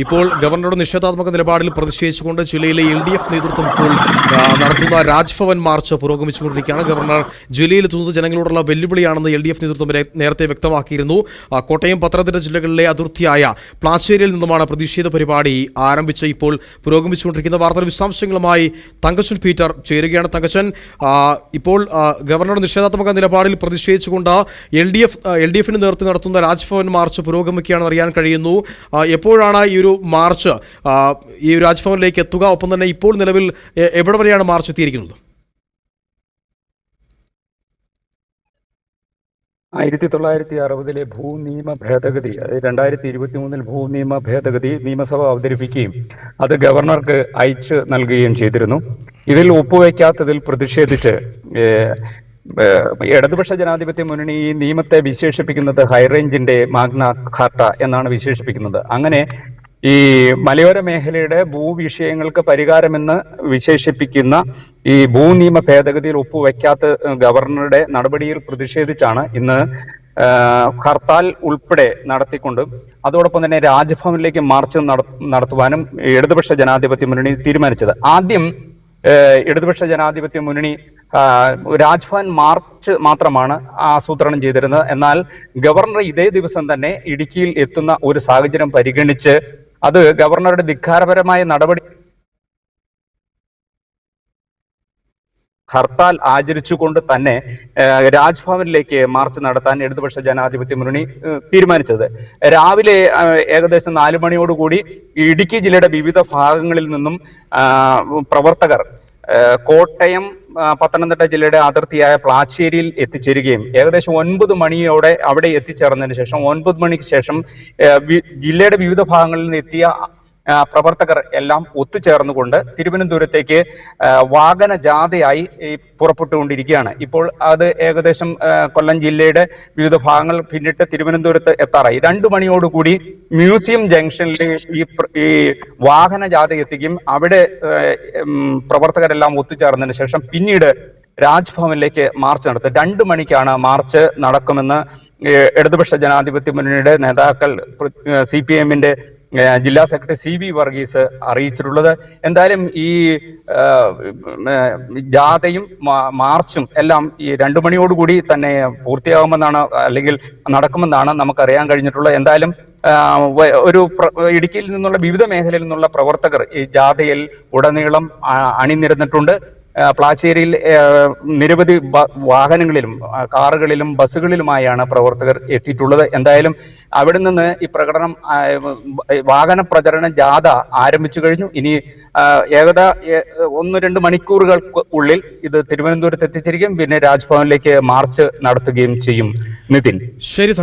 ഇപ്പോൾ ഗവർണറുടെ നിഷേധാത്മക നിലപാടിൽ പ്രതിഷേധിച്ചുകൊണ്ട് ജില്ലയിലെ എൽ ഡി എഫ് നേതൃത്വം ഇപ്പോൾ നടത്തുന്ന രാജ്ഭവൻ മാർച്ച് പുരോഗമിച്ചുകൊണ്ടിരിക്കുകയാണ്. ഗവർണർ ജില്ലയിലെത്തുന്നത് ജനങ്ങളോടുള്ള വെല്ലുവിളിയാണെന്ന് എൽ ഡി എഫ് നേതൃത്വം നേരത്തെ വ്യക്തമാക്കിയിരുന്നു. കോട്ടയം പത്തനംതിട്ട ജില്ലകളിലെ അതിർത്തിയായ പ്ലാശ്ശേരിയിൽ നിന്നുമാണ് പ്രതിഷേധ പരിപാടി ആരംഭിച്ച് ഇപ്പോൾ പുരോഗമിച്ചുകൊണ്ടിരിക്കുന്ന വാർത്തയുടെ വിശദാംശങ്ങളുമായി തങ്കച്ചൻ പീറ്റർ ചേരുകയാണ്. തങ്കച്ചൻ ഇപ്പോൾ ഗവർണറുടെ നിഷേധാത്മക നിലപാടിൽ പ്രതിഷേധിച്ചുകൊണ്ട് L D F L D എഫിന് നേതൃത്വം നടത്തുന്ന രാജ്ഭവൻ മാർച്ച് പുരോഗമിക്കുകയാണെന്ന് അറിയാൻ കഴിയുന്നു. എപ്പോഴാണ് ഈ ഒരു മാർച്ച് ഈ രാജ്ഭവനിലേക്ക് എത്തുക. ഒപ്പം തന്നെ ഇപ്പോൾ നിലവിൽ എവിടെ വരെയാണ് മാർച്ച് എത്തിയിരിക്കുന്നത്? ആയിരത്തി തൊള്ളായിരത്തി അറുപതിലെ ഭൂനിയമ ഭേദഗതി അതായത് രണ്ടായിരത്തി ഇരുപത്തി മൂന്നിൽ ഭൂനിയമ ഭേദഗതി നിയമസഭ അവതരിപ്പിക്കുകയും അത് ഗവർണർക്ക് അയച്ച് നൽകുകയും ചെയ്തിരുന്നു. ഇതിൽ ഒപ്പുവെക്കാത്തതിൽ പ്രതിഷേധിച്ച് ഇടതുപക്ഷ ജനാധിപത്യ മുന്നണി ഈ നിയമത്തെ വിശേഷിപ്പിക്കുന്നത് ഹൈറേഞ്ചിന്റെ മാഗ്ന ഖാർട്ട എന്നാണ് വിശേഷിപ്പിക്കുന്നത്. അങ്ങനെ ഈ മലയോര മേഖലയുടെ ഭൂവിഷയങ്ങൾക്ക് പരിഹാരമെന്ന് വിശേഷിപ്പിക്കുന്ന ഈ ഭൂനിയമ ഭേദഗതിയിൽ ഒപ്പുവെക്കാത്ത ഏഹ്, ഗവർണറുടെ നടപടിയിൽ പ്രതിഷേധിച്ചാണ് ഇന്ന് ഹർത്താൽ ഉൾപ്പെടെ നടത്തിക്കൊണ്ട് അതോടൊപ്പം തന്നെ രാജ്ഭവനിലേക്ക് മാർച്ച് നട- നടത്തുവാനും ഇടതുപക്ഷ ജനാധിപത്യ മുന്നണി തീരുമാനിച്ചത്. ആദ്യം ഇടതുപക്ഷ ജനാധിപത്യ മുന്നണി രാജ്ഭവൻ മാർച്ച് മാത്രമാണ് ആസൂത്രണം ചെയ്തിരുന്നത്. എന്നാൽ ഗവർണർ ഇതേ ദിവസം തന്നെ ഇടുക്കിയിൽ എത്തുന്ന ഒരു സാഹചര്യം പരിഗണിച്ച് അത് ഗവർണറുടെ ധിക്കാരപരമായ നടപടി ഹർത്താൽ ആചരിച്ചുകൊണ്ട് തന്നെ രാജ്ഭവനിലേക്ക് മാർച്ച് നടത്താൻ ഇടതുപക്ഷ ജനാധിപത്യ മുന്നണി തീരുമാനിച്ചത്. രാവിലെ ഏകദേശം നാലു മണിയോടുകൂടി ഇടുക്കി ജില്ലയുടെ വിവിധ ഭാഗങ്ങളിൽ നിന്നും പ്രവർത്തകർ കോട്ടയം പത്തനംതിട്ട ജില്ലയുടെ അതിർത്തിയായ പ്ലാച്ചേരിയിൽ എത്തിച്ചേരുകയും ഏകദേശം ഒൻപത് മണിയോടെ അവിടെ എത്തിച്ചേർന്നതിന് ശേഷം ഒൻപത് മണിക്ക് ശേഷം ജില്ലയുടെ വിവിധ ഭാഗങ്ങളിൽ നിന്ന് എത്തിയ പ്രവർത്തകർ എല്ലാം ഒത്തുചേർന്നുകൊണ്ട് തിരുവനന്തപുരത്തേക്ക് വാഹന ജാഥയായി പുറപ്പെട്ടുകൊണ്ടിരിക്കുകയാണ്. ഇപ്പോൾ അത് ഏകദേശം കൊല്ലം ജില്ലയുടെ വിവിധ ഭാഗങ്ങൾ പിന്നിട്ട് തിരുവനന്തപുരത്ത് എത്താറായി. രണ്ടു മണിയോടുകൂടി മ്യൂസിയം ജംഗ്ഷനിൽ ഈ ഈ വാഹന ജാഥ എത്തിക്കും. അവിടെ പ്രവർത്തകരെല്ലാം ഒത്തുചേർന്നതിന് ശേഷം പിന്നീട് രാജ്ഭവനിലേക്ക് മാർച്ച് നടത്തും. രണ്ടു മണിക്കാണ് മാർച്ച് നടക്കുമെന്ന് ഇടതുപക്ഷ ജനാധിപത്യ മുന്നണിയുടെ നേതാക്കൾ സി പി എമ്മിന്റെ ജില്ലാ സെക്രട്ടറി സി വി വർഗീസ് അറിയിച്ചിട്ടുള്ളത്. എന്തായാലും ഈ ജാഥയും മാർച്ചും എല്ലാം ഈ രണ്ടു മണിയോടുകൂടി തന്നെ പൂർത്തിയാകുമെന്നാണ് അല്ലെങ്കിൽ നടക്കുമെന്നാണ് നമുക്കറിയാൻ കഴിഞ്ഞിട്ടുള്ളത്. എന്തായാലും ഒരു ഇടുക്കിയിൽ നിന്നുള്ള വിവിധ മേഖലയിൽ നിന്നുള്ള പ്രവർത്തകർ ഈ ജാഥയിൽ ഉടനീളം അണിനിരന്നിട്ടുണ്ട്. പ്ലാച്ചേരിയിൽ നിരവധി വാഹനങ്ങളിലും കാറുകളിലും ബസ്സുകളിലുമായാണ് പ്രവർത്തകർ എത്തിയിട്ടുള്ളത്. എന്തായാലും അവിടെ നിന്ന് ഈ പ്രകടനം വാഹന പ്രചരണ ജാഥ ആരംഭിച്ചു കഴിഞ്ഞു. ഇനി ഏകദ ഒന്ന് രണ്ട് മണിക്കൂറുകൾക്ക് ഉള്ളിൽ ഇത് തിരുവനന്തപുരത്ത് എത്തിച്ചിരിക്കും. പിന്നെ രാജ്ഭവനിലേക്ക് മാർച്ച് നടത്തുകയും ചെയ്യും നിതിൻ. ശരി